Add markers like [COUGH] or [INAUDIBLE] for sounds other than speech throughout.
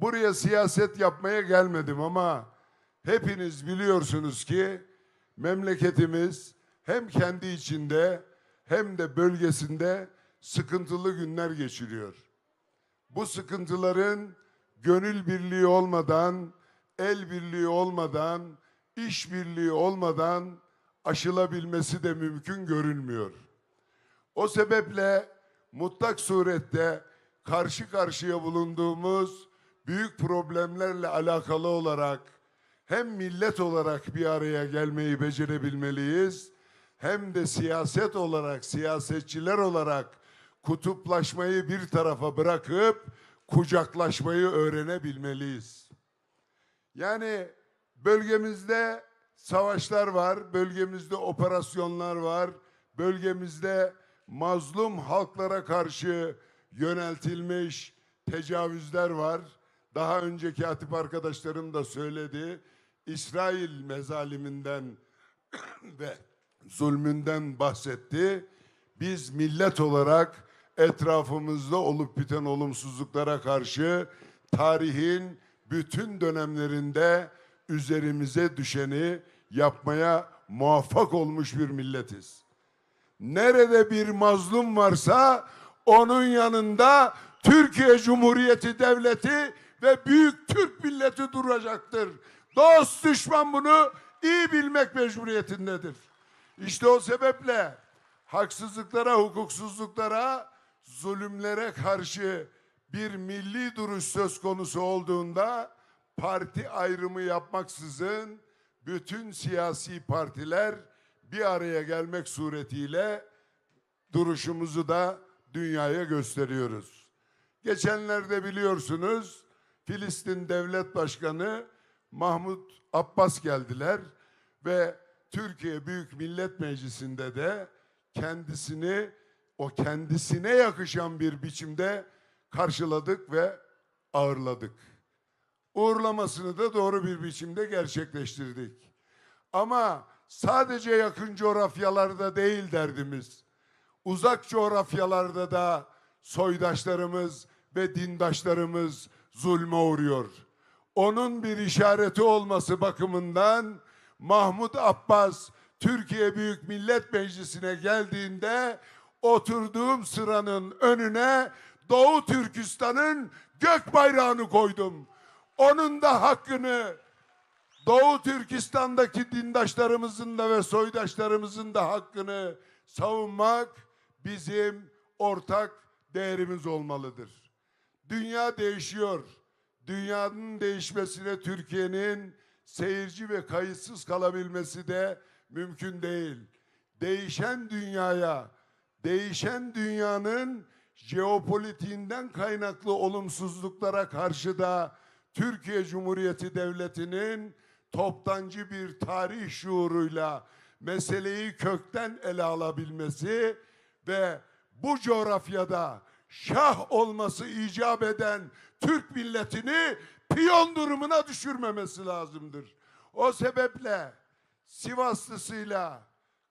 buraya siyaset yapmaya gelmedim ama hepiniz biliyorsunuz ki memleketimiz hem kendi içinde hem de bölgesinde sıkıntılı günler geçiriyor. Bu sıkıntıların gönül birliği olmadan, el birliği olmadan, iş birliği olmadan aşılabilmesi de mümkün görünmüyor. O sebeple mutlak surette karşı karşıya bulunduğumuz büyük problemlerle alakalı olarak hem millet olarak bir araya gelmeyi becerebilmeliyiz hem de siyaset olarak, siyasetçiler olarak kutuplaşmayı bir tarafa bırakıp kucaklaşmayı öğrenebilmeliyiz. Yani bölgemizde savaşlar var, bölgemizde operasyonlar var, bölgemizde mazlum halklara karşı yöneltilmiş tecavüzler var. Daha önceki hatip arkadaşlarım da söyledi. İsrail mezaliminden [CLEARS THROAT] ve zulmünden bahsetti. Biz millet olarak etrafımızda olup biten olumsuzluklara karşı tarihin bütün dönemlerinde üzerimize düşeni yapmaya muvaffak olmuş bir milletiz. Nerede bir mazlum varsa onun yanında Türkiye Cumhuriyeti Devleti ve büyük Türk milleti duracaktır. Dost düşman bunu iyi bilmek mecburiyetindedir. İşte o sebeple haksızlıklara, hukuksuzluklara, zulümlere karşı bir milli duruş söz konusu olduğunda parti ayrımı yapmaksızın bütün siyasi partiler bir araya gelmek suretiyle duruşumuzu da dünyaya gösteriyoruz. Geçenlerde biliyorsunuz Filistin Devlet Başkanı Mahmut Abbas geldiler ve Türkiye Büyük Millet Meclisi'nde de kendisini o kendisine yakışan bir biçimde karşıladık ve ağırladık. Uğurlamasını da doğru bir biçimde gerçekleştirdik. Ama sadece yakın coğrafyalarda değil derdimiz. Uzak coğrafyalarda da soydaşlarımız ve dindaşlarımız zulme uğruyor. Onun bir işareti olması bakımından Mahmut Abbas Türkiye Büyük Millet Meclisi'ne geldiğinde oturduğum sıranın önüne Doğu Türkistan'ın gök bayrağını koydum. Onun da hakkını Doğu Türkistan'daki dindaşlarımızın da ve soydaşlarımızın da hakkını savunmak bizim ortak değerimiz olmalıdır. Dünya değişiyor. Dünyanın değişmesine Türkiye'nin seyirci ve kayıtsız kalabilmesi de mümkün değil. Değişen dünyaya, değişen dünyanın jeopolitiğinden kaynaklı olumsuzluklara karşı da Türkiye Cumhuriyeti Devleti'nin toptancı bir tarih şuuruyla meseleyi kökten ele alabilmesi ve bu coğrafyada şah olması icap eden Türk milletini piyon durumuna düşürmemesi lazımdır. O sebeple Sivaslısıyla,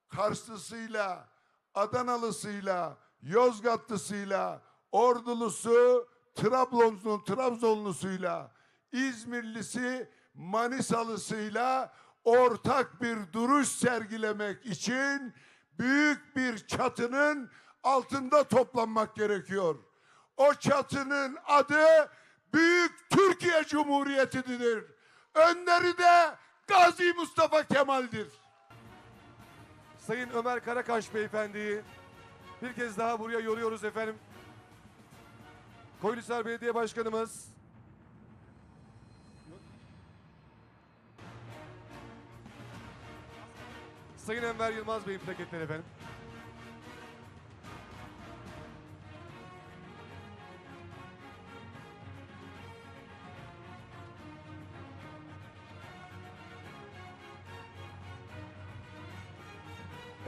Karslısıyla, Adanalısıyla, Yozgatlısıyla, Ordulusu, Trabzonlu, Trabzonlusuyla, İzmirlisi, Manisalısıyla ortak bir duruş sergilemek için büyük bir çatının altında toplanmak gerekiyor. O çatının adı Büyük Türkiye Cumhuriyeti'dir. Önderi de Gazi Mustafa Kemal'dir. Sayın Ömer Karakaş beyefendiyi bir kez daha buraya yoruyoruz efendim. Koyunhisar Belediye Başkanımız Sayın Enver Yılmaz Bey'in plaketleri efendim.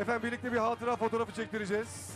Efendim birlikte bir hatıra fotoğrafı çektireceğiz.